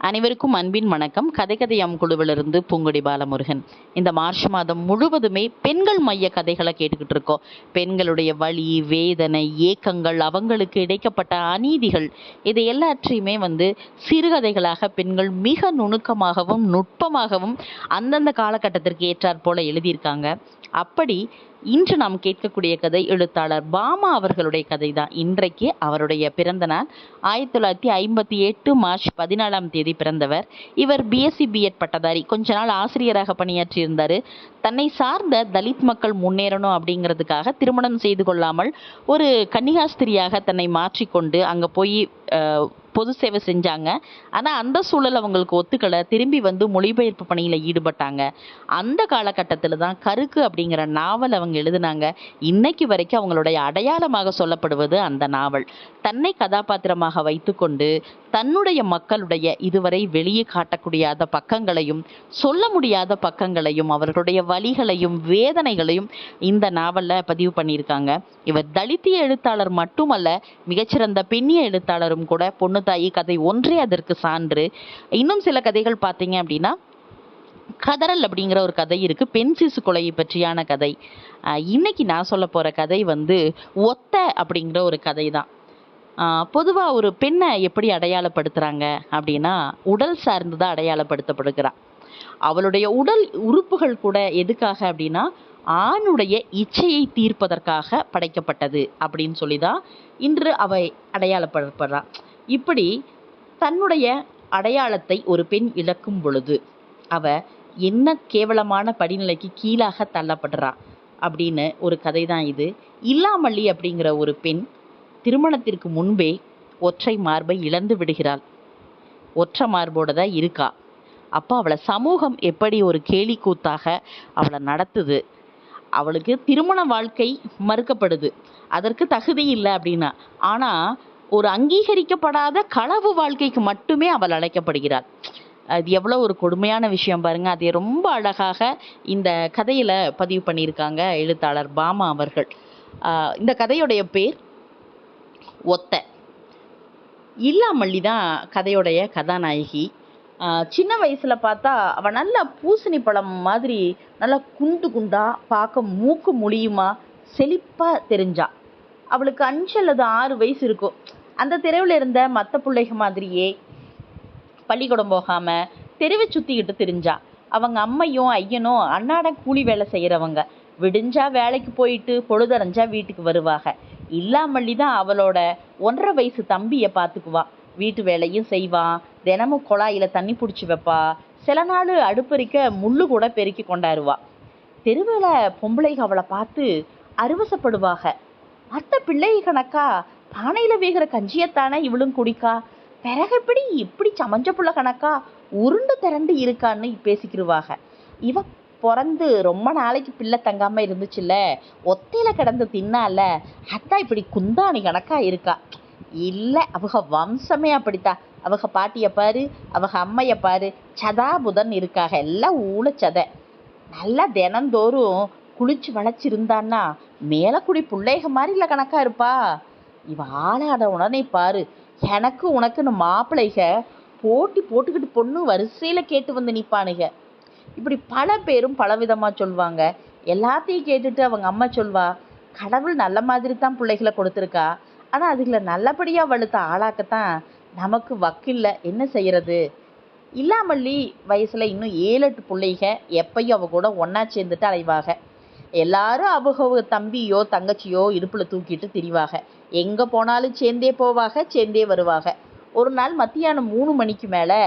அனைவருக்கும் அன்பின் வணக்கம். கதை கதையம் குழுவிலிருந்து பூங்கொடி பாலமுருகன். இந்த மார்ச் மாதம் முழுவதுமே பெண்கள் மைய கதைகளை கேட்டுக்கிட்டு இருக்கோம். பெண்களுடைய வலி வேதனை ஏக்கங்கள் அவங்களுக்கு இடைக்கப்பட்ட அநீதிகள் இதை எல்லாற்றையுமே வந்து சிறுகதைகளாக பெண்கள் மிக நுணுக்கமாகவும் நுட்பமாகவும் அந்தந்த காலகட்டத்திற்கு ஏற்றாற் போல எழுதியிருக்காங்க. அப்படி இன்று நாம் கேட்கக்கூடிய கதை எழுத்தாளர் பாமா அவர்களுடைய கதை தான் இன்றைக்கு அவருடைய பிறந்த நாள் ஆயிரத்தி தொள்ளாயிரத்தி ஐம்பத்தி எட்டு மார்ச் பதினாலாம் தேதி பிறந்தவர். இவர் பிஎஸ்சி பிஎட் பட்டதாரி. கொஞ்ச நாள் ஆசிரியராக பணியாற்றி இருந்தார் தன்னை சார்ந்த தலித் மக்கள் முன்னேறணும் அப்படிங்கிறதுக்காக திருமணம் செய்து கொள்ளாமல் ஒரு கன்னிகாஸ்திரியாக தன்னை மாற்றிக்கொண்டு அங்கே போய் பொது சேவை செஞ்சாங்க. ஆனால் அந்த சூழல் அவங்களுக்கு ஒத்துக்கலை. திரும்பி வந்து மொழிபெயர்ப்பு பணியில் ஈடுபட்டாங்க. அந்த காலகட்டத்தில் தான் கருக்கு அப்படிங்கிற நாவல் அவங்க எழுதினாங்க. இன்னைக்கு வரைக்கும் அவங்களுடைய அடையாளமாக சொல்லப்படுவது அந்த நாவல். தன்னை கதாபாத்திரமாக வைத்துக்கொண்டு தன்னுடைய மக்களுடைய இதுவரை வெளியே காட்டக்கூடியாத பக்கங்களையும் சொல்ல முடியாத பக்கங்களையும் அவர்களுடைய வழிகளையும் வேதனைகளையும் இந்த நாவலில் பதிவு பண்ணியிருக்காங்க. இவர் தலித்திய எழுத்தாளர் மட்டுமல்ல மிகச்சிறந்த பெண்ணிய எழுத்தாளரும் கூட பொண்ணு தாயி கதை ஒன்றே அதற்கு சான்று. இன்னும் சில கதைகள் பார்த்தீங்க அப்படின்னா கதறல் அப்படிங்கிற ஒரு கதை இருக்கு பெண் சிசு கொலையை பற்றியான கதை. இன்னைக்கு நான் சொல்ல போற கதை வந்து ஒத்த அப்படிங்கிற ஒரு கதை தான் பொதுவாக ஒரு பெண்ணை எப்படி அடையாளப்படுத்துகிறாங்க அப்படின்னா உடல் சார்ந்து தான் அடையாளப்படுத்தப்படுகிறா அவளுடைய உடல் உறுப்புகள் கூட எதுக்காக அப்படின்னா ஆணுடைய இச்சையை தீர்ப்பதற்காக படைக்கப்பட்டது அப்படின்னு சொல்லி தான் இன்று அவை அடையாளப்படுத்தப்படுறா. இப்படி தன்னுடைய அடையாளத்தை ஒரு பெண் இழக்கும் பொழுது அவ என்ன கேவலமான படிநிலைக்கு கீழாக தள்ளப்படுறா அப்படின்னு ஒரு கதை தான் இது. இல்லாமல்லி அப்படிங்கிற ஒரு பெண் திருமணத்திற்கு முன்பே ஒற்றை மார்பை இழந்து விடுகிறாள். ஒற்றை மார்போட தான் இருக்கா. அப்போ அவளை சமூகம் எப்படி ஒரு கேலி கூத்தாக அவளை நடத்துது. அவளுக்கு திருமண வாழ்க்கை மறுக்கப்படுது. அதற்கு தகுதி இல்லை அப்படின்னா. ஆனால் ஒரு அங்கீகரிக்கப்படாத களவு வாழ்க்கைக்கு மட்டுமே அவள் அழைக்கப்படுகிறாள். அது எவ்வளோ ஒரு கொடுமையான விஷயம் பாருங்கள் அதை ரொம்ப அழகாக இந்த கதையில் பதிவு பண்ணியிருக்காங்க எழுத்தாளர் பாமா அவர்கள். இந்த கதையுடைய பேர் ஒத்த. இல்லாமல்லி தான் கதையுடைய கதாநாயகி. ஆஹ் சின்ன வயசில் பார்த்தா அவள் நல்ல பூசணி பழம் மாதிரி நல்லா குண்டு குண்டா பார்க்க மூக்கு முழியுமா செழிப்பாக தெரிஞ்சா. அவளுக்கு அஞ்சு அல்லது ஆறு வயசு இருக்கும். அந்த தெருவில் இருந்த மற்ற பிள்ளைக மாதிரியே பள்ளிக்கூடம் போகாமல் தெருவை சுற்றிக்கிட்டு தெரிஞ்சா. அவங்க அம்மையும் ஐயனும் அன்னாட கூலி வேலை செய்கிறவங்க விடிஞ்சா வேலைக்கு போயிட்டு பொழுதரைஞ்சா வீட்டுக்கு வருவாக. இல்லாமல்லி தான் அவளோட ஒன்றரை வயசு தம்பியை பார்த்துக்குவா வீட்டு வேலையும் செய்வான் தினமும் குழாயில் தண்ணி பிடிச்சி வைப்பா. சில நாள் அடுப்பறிக்க முள்ளு கூட பெருக்கி கொண்டாருவா தெருவில் பொம்பளைங்க அவளை பார்த்து அருவசப்படுவாக. மற்ற பிள்ளை கணக்கா பானையில் வேகிற கஞ்சியத்தானே இவளும் குடிக்கா? பிறகுப்படி இப்படி சமஞ்ச புள்ள கணக்கா உருண்டு திரண்டு இருக்கான்னு பேசிக்கிருவாக. இவ பிறந்து ரொம்ப நாளைக்கு பிள்ளை தங்காமல் இருந்துச்சுல்ல? ஒத்தையில் கிடந்து தின்னால? அதான் இப்படி குந்தாணி கணக்காக இருக்கா? இல்லை அவங்க வம்சமே அப்படித்தான் அவங்க பாட்டியை பாரு அவங்க அம்மையை பாரு. சதாபுதன் இருக்காக எல்லாம் ஊழச்சதை நல்லா தினந்தோறும் குளிச்சு வளைச்சிருந்தான்னா மேலக்குடி பிள்ளைக மாதிரி இல்லை கணக்காக இருப்பா. இவ ஆளாட உடனே பாரு. எனக்கு உனக்குன்னு மாப்பிள்ளைக போட்டி போட்டுக்கிட்டு பொண்ணு வரிசையில் கேட்டு வந்து நிற்பானுங்க இப்படி பல பேரும் பலவிதமாக சொல்லுவாங்க எல்லாத்தையும் கேட்டுட்டு அவங்க அம்மா சொல்வா கடவுள் நல்ல மாதிரி தான் பிள்ளைகளை கொடுத்துருக்கா. ஆனால் அதுகளை நல்லபடியாக வளர்த்த ஆளாக்கத்தான் நமக்கு வக்கில்ல. என்ன செய்கிறது இல்லாமல்லி வயசில் இன்னும் ஏழு எட்டு பிள்ளைக எப்பையும் அவ கூட ஒன்றா சேர்ந்துட்டு அலைவாக. எல்லாரும் அவங்க தம்பியோ தங்கச்சியோ இடுப்பில் தூக்கிட்டு திரிவாக. எங்கே போனாலும் சேர்ந்தே போவாக சேர்ந்தே வருவாங்க ஒரு நாள் மத்தியானம் மூணு மணிக்கு மேலே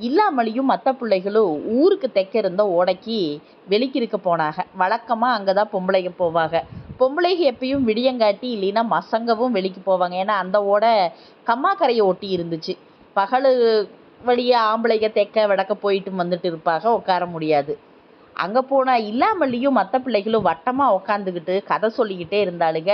இல்லாமலியும் மற்ற பிள்ளைகளும் ஊருக்கு தைக்க இருந்த ஓடைக்கு வெளிக்கிருக்க போனாங்க. வழக்கமாக அங்கே தான் பொம்பளைங்க போவாங்க. பொம்பளைங்க எப்பயும் விடியங்காட்டி இல்லைன்னா மசங்கவும் வெளிக்கு போவாங்க. ஏன்னா அந்த ஓடை கம்மாக்கரையை ஒட்டி இருந்துச்சு. பகல் வழியாக ஆம்பளைங்க தைக்க விடக்க போயிட்டு வந்துட்டு இருப்பாங்க. உட்கார முடியாது. அங்கே போனால் இல்லாமல்லையும் மற்ற பிள்ளைகளும் வட்டமாக உக்காந்துக்கிட்டு கதை சொல்லிக்கிட்டே இருந்தாளுங்க.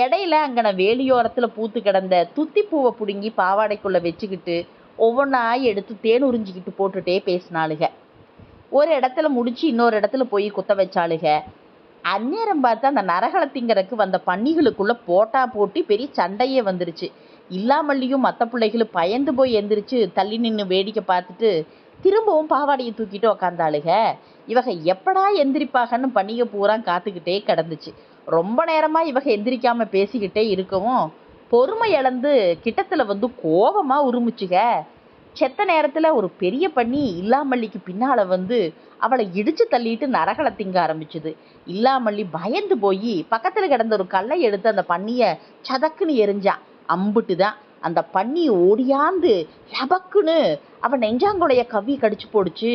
இடையில அங்கன வேலியோரத்தில் பூத்து கிடந்த துத்தி பூவை பிடுங்கி பாவாடைக்குள்ளே வச்சுக்கிட்டு ஒவ்வொன்றா எடுத்து தேன் உறிஞ்சிக்கிட்டு போட்டுட்டே பேசினாளுக. ஒரு இடத்துல முடிச்சு இன்னொரு இடத்துல போய் குத்த வச்சாளுங்க அந்நேரம் பார்த்து அந்த நரகளை வந்த பன்னிகளுக்குள்ளே போட்டா போட்டி பெரிய சண்டையே வந்துருச்சு. இல்லாமல்லையும் மற்ற பிள்ளைகளும் பயந்து போய் எந்திரிச்சு தள்ளி நின்று வேடிக்கை பார்த்துட்டு திரும்பவும் பாவாடையை தூக்கிட்டு உக்காந்தாளுக. இவக எப்படா எந்திரிப்பாகன்னு பண்டிகை பூரா காத்துக்கிட்டே கிடந்துச்சு. ரொம்ப நேரமாக இவக எந்திரிக்காமல் பேசிக்கிட்டே இருக்கவும் பொறுமை இழந்து கிட்டத்தில் வந்து கோபமாக உருமிச்சுக. செத்த நேரத்தில் ஒரு பெரிய பண்ணி இல்லாமல்லிக்கு பின்னால் வந்து அவளை இடிச்சு தள்ளிட்டு நரகளை திங்க ஆரம்பிச்சுது. இல்லாமல்லி பயந்து போய் பக்கத்தில் கிடந்த ஒரு கல்லை எடுத்து அந்த பண்ணியை சதக்குன்னு எரிஞ்சான் அம்புட்டு தான் அந்த பன்னி ஓடியாந்து லபக்குன்னு அவன் நெஞ்சாங்குடைய கவ்வி கடிச்சு போடுச்சு.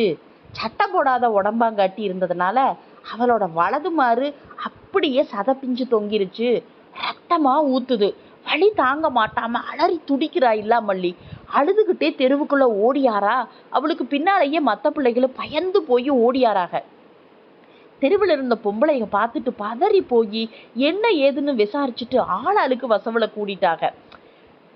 சட்டை போடாத உடம்பாங்காட்டி இருந்ததுனால அவளோட வலது மாறு அப்படியே சதப்பிஞ்சு தொங்கிருச்சு. ரத்தமாக ஊத்துது. வழி தாங்க மாட்டாம அலறி துடிக்கிறா இல்லாமல்லி. அழுதுகிட்டே தெருவுக்குள்ள ஓடியாரா அவளுக்கு பின்னாலேயே மற்ற பிள்ளைகளும் பயந்து போய் ஓடியாராக தெருவில் இருந்த பொம்பளைங்க பார்த்துட்டு பதறி போய் என்ன ஏதுன்னு விசாரிச்சுட்டு ஆளாளுக்கு வசவலை கூடிட்டாங்க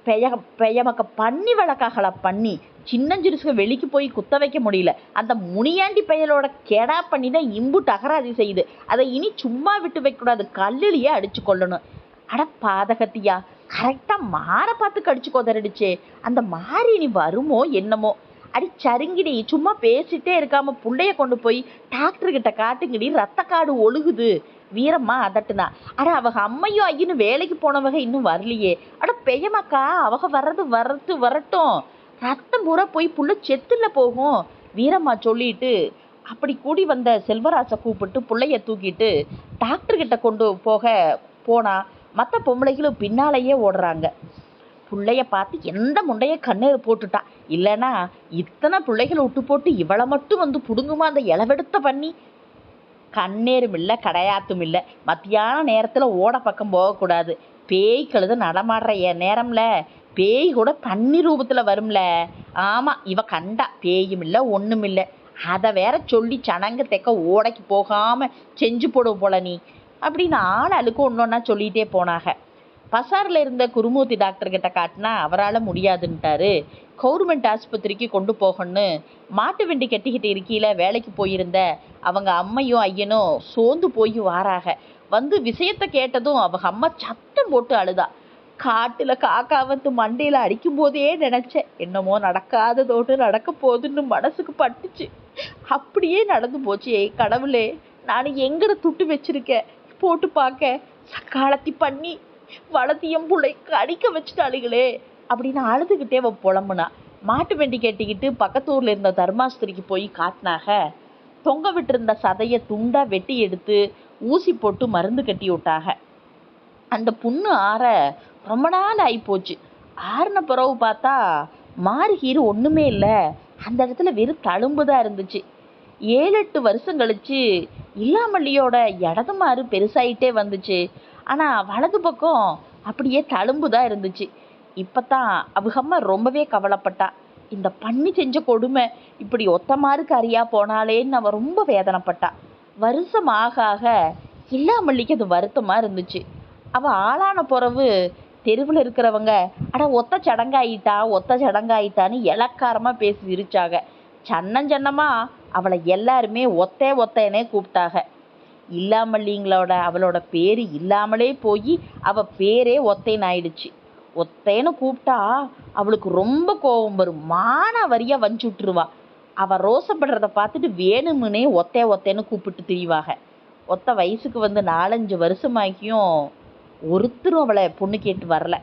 பெய பெயமக்க பண்ணி வழக்காகல பண்ணி சின்னஞ்சிறுசுக வெளிக்கு போய் குத்த வைக்க முடியல. அந்த முனியாண்டி பயலோட கெடா பண்ணி தான் இம்புட்டு அகராதி செய்யுது. அதை இனி சும்மா விட்டு வைக்கக்கூடாது கல்லிலேயே அடிச்சு கொள்ளணும் அட பாதகத்தியா கரெக்டாக மாற பார்த்து கடிச்சு கொதறடிச்சே. அந்த மாறி இனி வருமோ என்னமோ? அடி சருங்கிடி சும்மா பேசிட்டே இருக்காம புள்ளைய கொண்டு போய் டாக்டர் கிட்ட காட்டுங்கடி ரத்த காடு ஒழுகுது. வீரம்மா அதட்டுனா. அட அவங்க அம்மையும் ஐயனும் வேலைக்கு போனவங்க இன்னும் வரலையே. அட பெயமாக்கா அவங்க வர்றது வரட்டு வரட்டும். ரத்தம் பூரா போய் புள்ள செத்துல போகும். வீரம்மா சொல்லிட்டு அப்படி கூடி வந்த செல்வராசை கூப்பிட்டு பிள்ளைய தூக்கிட்டு டாக்டர் கிட்ட கொண்டு போக போனா மற்ற பொம்பளைகளும் பின்னாலேயே ஓடுறாங்க. பிள்ளைய பார்த்து எந்த முண்டைய கண்ணு போட்டுட்டா? இல்லைன்னா இத்தனை பிள்ளைகளை விட்டு போட்டு இவளை மட்டும் வந்து புடுங்குமா அந்த இளவெடுத்த பண்ணி கண்ணேரும் இல்லை கடையாத்தும் இல்லை. மத்தியான நேரத்தில் ஓட பக்கம் போகக்கூடாது. பேய் கழுத நடமாடுற என் நேரம்ல பேய் கூட தண்ணி ரூபத்தில் வரும்ல. ஆமாம் இவ கண்டா பேயும் இல்லை ஒன்றும் இல்லை. அதை வேற சொல்லி சனங்க தெக்க ஓடைக்கு போகாமல் செஞ்சு போடுவோம் போல நீ. அப்படின்னு ஆள் அழுக்க ஒன்று ஒன்றா சொல்லிகிட்டே போனாங்க பசாரில் இருந்த குருமூர்த்தி டாக்டர் கிட்ட காட்டினா அவரால் முடியாதுன்ட்டாரு. கவர்மெண்ட் ஆஸ்பத்திரிக்கு கொண்டு போகணும்னு மாட்டு வண்டி கட்டிக்கிட்டு இருக்கையில் வேலைக்கு போயிருந்த அவங்க அம்மையும் ஐயனும் சோர்ந்து போய் வாராக. வந்து விஷயத்தை கேட்டதும் அவங்க அம்மா சத்தம் போட்டு அழுதா. காட்டில் காக்கா வந்து மண்டையில் அடிக்கும் போதே நினச்சேன் என்னமோ நடக்காததோடு நடக்க போகுதுன்னு மனசுக்கு பட்டுச்சு. அப்படியே நடந்து போச்சு. ஏய் கடவுளே நான் எங்கட துட்டு வச்சிருக்கேன். போட்டு பார்க்க சக்காலத்தி பண்ணி வளத்தியம் புள்ளைக்கு அடிக்க வச்சுட்டாளுகளே அப்படின்னு அழுதுகிட்டே அவள் புலம்புனா. மாட்டு வண்டி கட்டிக்கிட்டு பக்கத்து ஊர்ல இருந்த தர்மாஸ்திரிக்கு போய் காட்டினாக தொங்க விட்டிருந்த சதைய துண்டா வெட்டி எடுத்து ஊசி போட்டு மருந்து கட்டி விட்டாக. அந்த புண்ணு ஆற ரொம்ப நாள் ஆயிப்போச்சு. ஆறின பிறகு பார்த்தா மாறுகீறு ஒண்ணுமே இல்லை. அந்த இடத்துல வெறும் தழும்பு தான் இருந்துச்சு. ஏழு எட்டு வருஷம் கழிச்சு இல்லாமல்லியோட இடது மாறு பெருசாயிட்டே வந்துச்சு. ஆனால் வலது பக்கம் அப்படியே தழும்பு தான் இருந்துச்சு. இப்பதான் அவகம்மா ரொம்பவே கவலைப்பட்டா. இந்த பண்ணி செஞ்ச கொடுமை இப்படி ஒத்த மாருக்கு அறியா போனாலேன்னு அவள் ரொம்ப வேதனைப்பட்டா. வருஷம் ஆக ஆக இல்லாமல்லிக்கு அது வருத்தமாக இருந்துச்சு. அவள் ஆளான பிறவு தெருவில் இருக்கிறவங்க ஆனால் ஒத்த சடங்காயிட்டா ஒத்த சடங்காயிட்டான்னு இலக்காரமாக பேசி சிரிச்சாங்க. சன்னம் சன்னமாக அவளை எல்லாருமே ஒத்தே ஒத்தேனே கூப்பிட்டாங்க. இல்லாமல்லிங்களோட அவளோட பேர் இல்லாமலே போய் அவள் பேரே ஒத்தேன் ஆயிடுச்சு. ஒத்தைன்னு கூப்பிட்டா அவளுக்கு ரொம்ப கோபம் வரும். மானாவரியா வஞ்சி விட்டுருவா. அவள் ரோசப்படுறத பார்த்துட்டு வேணுமுனே ஒத்தே ஒத்தைன்னு கூப்பிட்டு திரிவாக. ஒத்த வயசுக்கு வந்து நாலஞ்சு வருஷமாக்கியும் ஒருத்தரும் அவளை பொண்ணு கேட்டு வரல.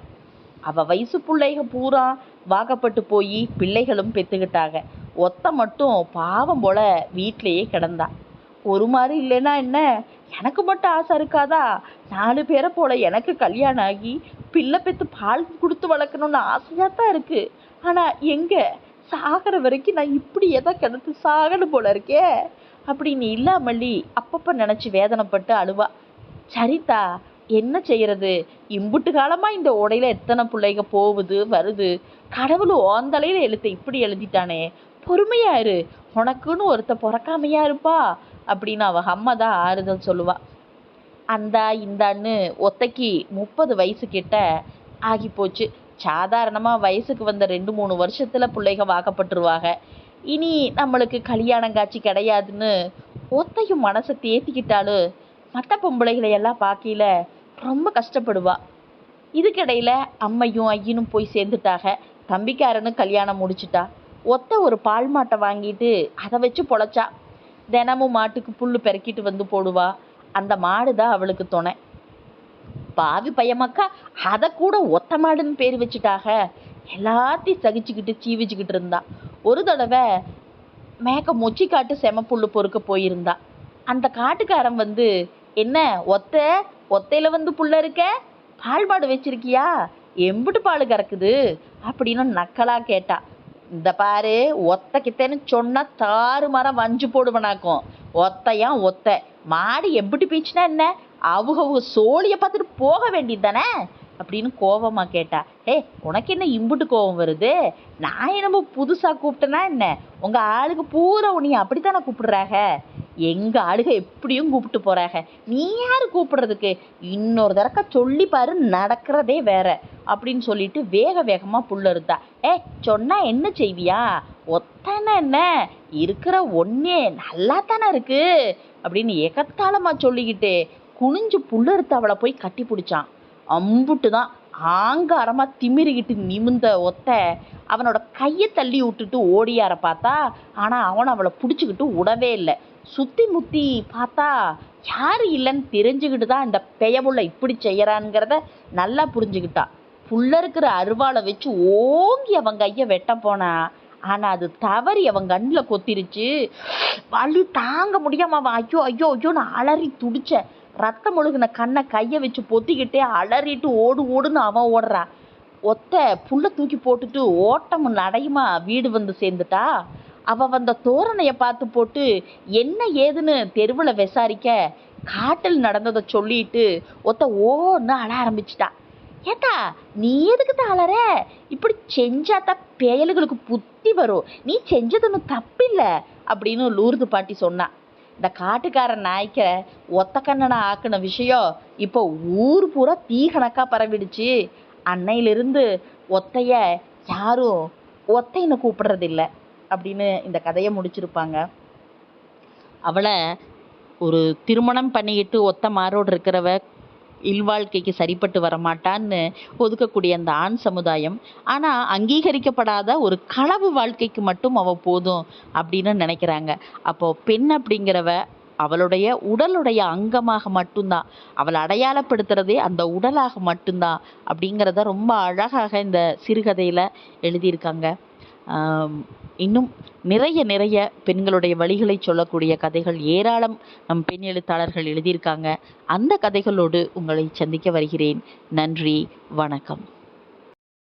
அவள் வயசு பிள்ளைக பூரா வாக்கப்பட்டு போய் பிள்ளைகளும் பெற்றுக்கிட்டாங்க ஒத்த மட்டும் பாவம் போல வீட்டிலையே கிடந்தா. ஒரு மாதிரி இல்லைன்னா என்ன? எனக்கு மட்டும் ஆசை இருக்காதா? நாலு பேரை போல எனக்கு கல்யாணம் ஆகி பிள்ளை பெற்று பால் கொடுத்து வளர்க்கணும்னு ஆசையாக தான் இருக்குது ஆனால் எங்கே? சாகிற வரைக்கும் நான் இப்படியே தான் கிடந்து சாகணும் போல இருக்கே. அப்படின்னு இல்லாமல்லி அப்பப்போ நினச்சி வேதனைப்பட்டு அழுவா. சரிதா என்ன செய்யறது? இம்புட்டு காலமா இந்த உடையில எத்தனை பிள்ளைங்க போகுது வருது? கடவுள் ஓந்தலையில எழுத்த இப்படி எழுதிட்டானே. பொறுமையா இரு. உனக்குன்னு ஒருத்த பிறக்காமையா இருப்பா. அப்படின்னு அவள் அம்மா தான் ஆறுதல் சொல்லுவா. அந்தா இந்தான்னு ஒத்தைக்கு முப்பது வயசு கிட்ட ஆகி போச்சு. சாதாரணமாக வயசுக்கு வந்த ரெண்டு மூணு வருஷத்துல பிள்ளைக வாக்கப்பட்டுருவாங்க இனி நம்மளுக்கு கல்யாணம் காட்சி கிடையாதுன்னு ஒத்தையும் மனசை தேத்திக்கிட்டாலும் மற்ற பொம்பளைகளை எல்லாம் பார்க்கையில ரொம்ப கஷ்டப்படுவா. இதுக்கிடையில அம்மையும் ஐயனும் போய் சேர்ந்துட்டாக. தம்பிக்காரனும் கல்யாணம் முடிச்சிட்டா. ஒத்த ஒரு பால் மாட்டை வாங்கிட்டு அதை வச்சு பொழைச்சா. தினமும் மாட்டுக்கு புல்லு பெருக்கிட்டு வந்து போடுவா. அந்த மாடு தான் அவளுக்கு துணை. பாவி பையமாக்கா அதை கூட ஒத்த மாடுன்னு பேர் வச்சுட்டாக. எல்லாத்தையும் சகிச்சுக்கிட்டு சீவிச்சுக்கிட்டு இருந்தா. ஒரு தடவை மேக்க மொச்சி காட்டு செம புல்லு பொறுக்க போயிருந்தா. அந்த காட்டுக்காரன் வந்து என்ன ஒத்த? ஒத்தையில வந்து புல்ல இருக்க? பால் மாடு வச்சிருக்கியா? எம்புட்டு பால் கறக்குது? அப்படின்னு நக்கலா கேட்டா. இந்த பாரு ஒத்த கித்தேன்னு சொன்னால் தாறு மரம் வஞ்சு போடுவனாக்கும். ஒத்தையா ஒத்த. மாடு எப்படி பீச்சுனா என்ன? அவங்க அவங்க சோழியை பார்த்துட்டு போக வேண்டியது தானே அப்படின்னு கோவமா கேட்டா. ஏ உனக்கு என்ன இம்புட்டு கோவம் வருது? நான் என்னமோ புதுசாக கூப்பிட்டேனா என்ன? உங்க ஆளுக்கு பூரா உன்னைய அப்படித்தானே கூப்பிடுறாங்க? எங்கள் ஆளுக எப்படியும் கூப்பிட்டு போகிறாங்க நீ யார் கூப்பிடுறதுக்கு? இன்னொரு தடக்க சொல்லி பாரு நடக்கிறதே வேற அப்படின்னு சொல்லிட்டு வேக வேகமாக புல்ல இருந்தா ஏ சொன்னால் என்ன செய்வியா? ஒத்தனை என்ன? இருக்கிற ஒன்னே நல்லா தானே இருக்கு அப்படின்னு எகத்தாளமாக சொல்லிக்கிட்டு குனிஞ்சு புல்லறுத்து அவளை போய் கட்டி பிடிச்சான். அம்புட்டு தான் ஆங்காரமாக திமிரிக்கிட்டு நிமிந்த ஒத்த அவனோட கையை தள்ளி விட்டுட்டு ஓடியார பார்த்தா ஆனால் அவன் அவளை பிடிச்சிக்கிட்டு விடவே இல்லை. சுத்தி முத்தி பார்த்தா யார் இல்லைன்னு தெரிஞ்சுக்கிட்டு தான் இந்த பெயவுள்ள இப்படி செய்கிறான்ங்கிறத நல்லா புரிஞ்சுக்கிட்டா. புள்ள இருக்கிற அருவாளை வச்சு ஓங்கி அவன் கையை வெட்ட போனா ஆனால் அது தவறி அவன் கண்ணில் கொத்திருச்சு. வலி தாங்க முடியாம அவன் ஐயோ ஐயோ ஐயோன்னு அலறி துடிச்ச ரத்தம் ஒழுகுன கண்ணை கையை வச்சு பொத்திக்கிட்டே அலறிட்டு ஓடு ஓடுன்னு அவன் ஓடுறான் ஒத்த புல்லை தூக்கி போட்டுட்டு ஓட்டமும் நடையுமா வீடு வந்து சேர்ந்துட்டா? அவ வந்த தோரணையை பார்த்து போட்டு என்ன ஏதுன்னு தெருவில் விசாரிக்க? காட்டில் நடந்ததை சொல்லிட்டு ஒத்த ஓன்னு அழ ஆரம்பிச்சிட்டா. ஏட்டா நீ எதுக்கு தான் அலற? இப்படி செஞ்சாதான் பயலுகளுக்கு புத்தி வரும். நீ செஞ்சது ஒன்றும் தப்பில்ல அப்படின்னு லூர்து பாட்டி சொன்னான் இந்த காட்டுக்கார நாய்க்க ஒத்த கண்ணனை ஆக்குன விஷயம் இப்போ ஊர் பூரா தீ கணக்கா பரவிடுச்சு. அன்னையிலிருந்து ஒத்தைய யாரும் ஒத்தைன்னு கூப்பிடுறதில்லை. அப்படின்னு இந்த கதையை முடிச்சிருப்பாங்க. அவளை ஒரு திருமணம் பண்ணிக்கிட்டு ஒத்த மாரோடு இருக்கிறவ இல்வாழ்க்கைக்கு சரிப்பட்டு வரமாட்டான்னு ஒதுக்கக்கூடிய அந்த ஆண் சமுதாயம். ஆனால் அங்கீகரிக்கப்படாத ஒரு களவு வாழ்க்கைக்கு மட்டும் அவள் போதும் அப்படின்னு நினைக்கிறாங்க. அப்போது பெண் அப்படிங்கிறவ அவளுடைய உடலுடைய அங்கமாக மட்டும்தான் அவளை அடையாளப்படுத்துறதே அந்த உடலாக மட்டும்தான் அப்படிங்கிறத ரொம்ப அழகாக இந்த சிறுகதையில் எழுதியிருக்காங்க. இன்னும் நிறைய நிறைய பெண்களுடைய வழிகளை சொல்லக்கூடிய கதைகள் ஏராளம் நம் பெண் எழுத்தாளர்கள் எழுதியிருக்காங்க. அந்த கதைகளோடு உங்களை சந்திக்க வருகிறேன். நன்றி வணக்கம்.